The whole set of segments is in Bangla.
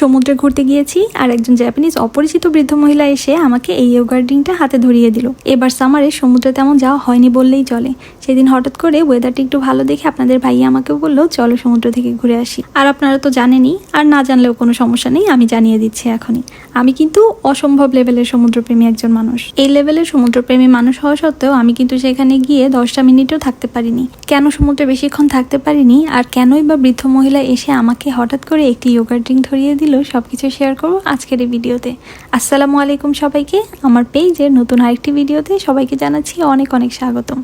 সমুদ্রে ঘুরতে গিয়েছি আর একজন জাপানিজ অপরিচিত বৃদ্ধ মহিলা এসে আমাকে এই ইয়োগার ড্রিঙ্কটা হাতে ধরিয়ে দিল। এবার সামারে সমুদ্রে তেমন যাওয়া হয়নি বললেই চলে। সেদিন হঠাৎ করে ওয়েদারটি একটু ভালো দেখে আপনাদের ভাইয়া আমাকে বলল, চলো সমুদ্র থেকে ঘুরে আসি। আর আপনারা তো জানেনই, আর না জানলেও কোনো সমস্যা নেই, আমি জানিয়ে দিচ্ছি এখনই। আমি কিন্তু অসম্ভব লেভেলের সমুদ্রপ্রেমী একজন মানুষ। এই লেভেলের সমুদ্রপ্রেমী মানুষ হওয়া সত্ত্বেও আমি কিন্তু সেখানে গিয়ে দশটা মিনিটও থাকতে পারিনি। কেন সমুদ্রে বেশিক্ষণ থাকতে পারিনি? আর কেনই বা বৃদ্ধ মহিলা এসে আমাকে হঠাৎ করে একটি ইয়োগার ড্রিঙ্ক ধরিয়ে দিল? সবকিছু শেয়ার করব আজকের এই ভিডিওতে। আসসালামু আলাইকুম সবাইকে। আমার পেজের নতুন আরেকটি ভিডিওতে সবাইকে জানাচ্ছি অনেক অনেক স্বাগতম।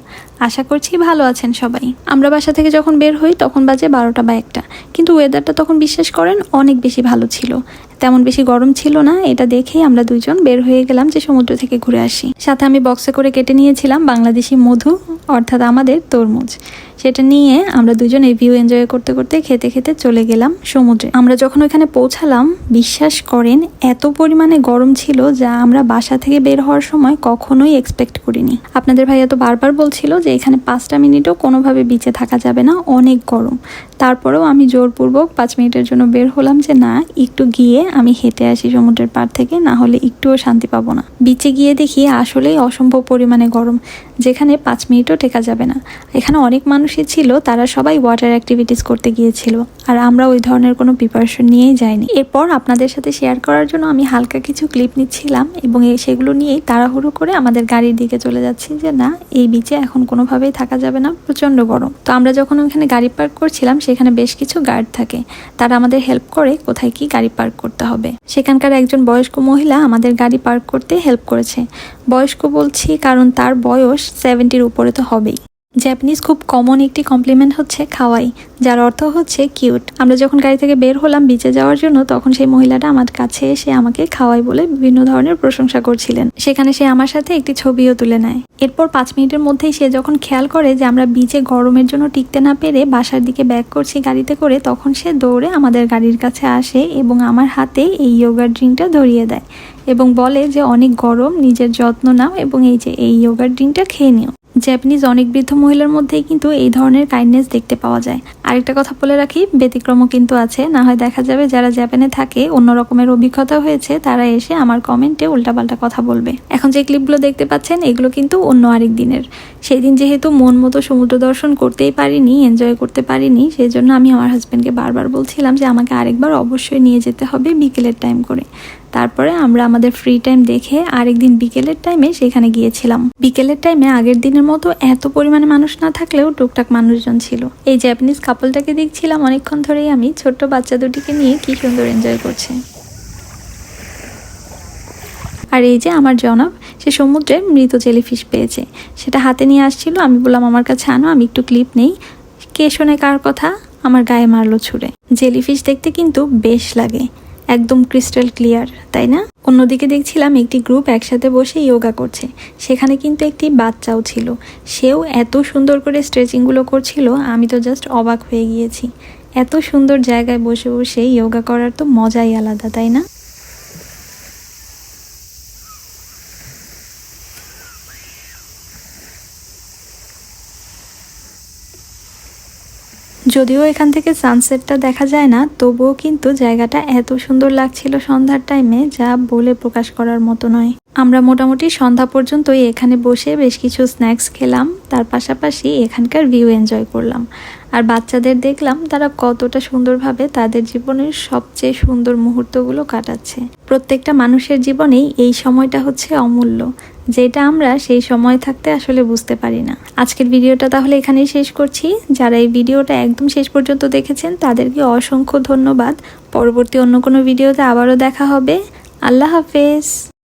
আশা করছি ভালো আছেন সবাই। আমরা বাসা থেকে যখন বের হই, তখন বাজে বারোটা বা একটা। কিন্তু ওয়েদারটা তখন বিশ্বাস করেন, অনেক বেশি ভালো ছিল। তেমন বেশি গরম ছিল না, এটা দেখেই আমরা দুইজন বের হয়ে গেলাম যে সমুদ্র থেকে ঘুরে আসি। সাথে আমি বক্সে করে কেটে নিয়েছিলাম বাংলাদেশি মধু, অর্থাৎ আমাদের তরমুজ। সেটা নিয়ে আমরা দুজন এই ভিউ এনজয় করতে করতে খেতে খেতে চলে গেলাম সমুদ্রে। আমরা যখন ওখানে পৌঁছালাম, বিশ্বাস করেন, এত পরিমাণে গরম ছিল যা আমরা বাসা থেকে বের হওয়ার সময় কখনোই এক্সপেক্ট করিনি। আপনাদের ভাইয়া তো বারবার বলছিল যে এখানে পাঁচটা মিনিটও কোনোভাবে বিচে থাকা যাবে না, অনেক গরম। তারপরেও আমি জোরপূর্বক পাঁচ মিনিটের জন্য বের হলাম যে না, একটু গিয়ে আমি হেঁটে আসি সমুদ্রের পাড় থেকে, না হলে একটুও শান্তি পাবো না। বিচে গিয়ে দেখি আসলেই অসম্ভব পরিমাণে গরম, যেখানে পাঁচ মিনিটও টেকা যাবে না। এখানে অনেক মানুষই ছিল, তারা সবাই ওয়াটার অ্যাক্টিভিটিস করতে গিয়েছিল, আর আমরা ওই ধরনের কোনো প্রিপারেশন নিয়েই যাইনি। এরপর আপনাদের সাথে শেয়ার করার জন্য আমি হালকা কিছু ক্লিপ নিচ্ছিলাম, এবং সেগুলো নিয়েই তাড়াহুড়ো করে আমাদের গাড়ির দিকে চলে যাচ্ছি যে না, এই বিচে এখন কোনোভাবেই থাকা যাবে না, প্রচণ্ড গরম। তো আমরা যখন ওখানে গাড়ি পার্ক করছিলাম সেখানে বেশ কিছু গার্ড থাকে। তারা আমাদের হেল্প করে কোথায় কি গাড়ি পার্ক করতে হবে। সেখানকার একজন বয়স্ক মহিলা আমাদের গাড়ি পার্ক করতে হেল্প করেছে। বয়স্ক বলছি কারণ তার বয়স সেভেন্টির উপরে তো হবেই। জাপানিজ খুব কমন একটি কমপ্লিমেন্ট হচ্ছে খাওয়াই, যার অর্থ হচ্ছে কিউট আমরা যখন গাড়ি থেকে বের হলাম বিচে যাওয়ার জন্য, তখন সেই মহিলাটা আমার কাছে এসে আমাকে খাওয়াই বলে বিভিন্ন ধরনের প্রশংসা করছিলেন। সেখানে সে আমার সাথে একটি ছবিও তুলে নেয়। এরপর পাঁচ মিনিটের মধ্যেই সে যখন খেয়াল করে যে আমরা বিচে গরমের জন্য টিকতে না পেরে বাসার দিকে ব্যাক করছি গাড়িতে করে, তখন সে দৌড়ে আমাদের গাড়ির কাছে আসে এবং আমার হাতে এই ইয়োগার ড্রিঙ্কটা ধরিয়ে দেয় এবং বলে যে, অনেক গরম, নিজের যত্ন নাও এবং এই যে, এই ইয়োগার ড্রিঙ্কটা খেয়ে নিও। জাপানিজ অনেক বৃদ্ধ মহিলার মধ্যেই কিন্তু এই ধরনের কাইন্ডনেস দেখতে পাওয়া যায়। আরেকটা কথা বলে রাখি, ব্যতিক্রমও কিন্তু আছে। না হয় দেখা যাবে যারা জাপানে থাকে, অন্য রকমের অভিজ্ঞতা হয়েছে, তারা এসে আমার কমেন্টে উল্টাপাল্টা কথা বলবে। এখন যে ক্লিপগুলো দেখতে পাচ্ছেন, এগুলো কিন্তু অন্য আরেক দিনের। সেই দিন যেহেতু মন মতো সমুদ্র দর্শন করতেই পারিনি এনজয় করতে পারিনি, সেই জন্য আমি আমার হাজব্যান্ডকে বারবার বলছিলাম যে আমাকে আরেকবার অবশ্যই নিয়ে যেতে হবে বিকেলের টাইম করে। তারপরে আমরা আমাদের ফ্রি টাইম দেখে আরেকদিন বিকেলের টাইমে সেখানে গিয়েছিলাম। বিকেলের টাইমে আগের দিনের মতো এত পরিমাণে মানুষ না থাকলেও টুকটাক মানুষজন ছিল। এই জাপানিজ কাপলটাকে দেখছিলাম অনেকক্ষণ ধরেই আমি, ছোট্ট বাচ্চা দুটিকে নিয়ে কি সুন্দর এনজয় করছে। আর এই যে আমার জনাব সে সমুদ্রে মৃত জেলিফিশ পেয়েছে। সেটা হাতে নিয়ে আসছিল, আমি বললাম, আমার কাছে আনো, আমি একটু ক্লিপ নেই। কে শোনে কার কথা? আমার গায়ে মারলো ছুঁড়ে। জেলিফিশ দেখতে কিন্তু বেশ লাগে। একদম ক্রিস্টাল ক্লিয়ার, তাই না? অন্যদিকে দেখছিলাম একটি গ্রুপ একসাথে বসে ইয়োগা করছে। সেখানে কিন্তু একটি বাচ্চাও ছিল। সেও এত সুন্দর করে স্ট্রেচিংগুলো করছিল, আমি তো জাস্ট অবাক হয়ে গিয়েছি। এত সুন্দর জায়গায় বসে বসে ইয়োগা করার তো মজাই আলাদা, তাই না? যদিও এখান থেকে সানসেটটা দেখা যায় না, তবুও কিন্তু জায়গাটা এত সুন্দর লাগছিল সন্ধ্যার টাইমে যা বলে প্রকাশ করার মতো নয়। আমরা মোটামুটি সন্ধ্যা পর্যন্তই এখানে বসে বেশ কিছু স্ন্যাক্স খেলাম। তার পাশাপাশি এখানকার ভিউ এনজয় করলাম। আর বাচ্চাদের দেখলাম তারা কতটা সুন্দরভাবে তাদের জীবনের সবচেয়ে সুন্দর মুহূর্তগুলো কাটাচ্ছে। প্রত্যেকটা মানুষের জীবনেই এই সময়টা হচ্ছে অমূল্য। যেটা আমরা সেই সময় থাকতে আসলে বুঝতে পারি না। আজকের ভিডিওটা তাহলে এখানেই শেষ করছি। যারা এই ভিডিওটা একদম শেষ পর্যন্ত দেখেছেন, তাদেরকে অসংখ্য ধন্যবাদ। পরবর্তী অন্য কোনো ভিডিওতে আবারও দেখা হবে। আল্লাহ হাফেজ।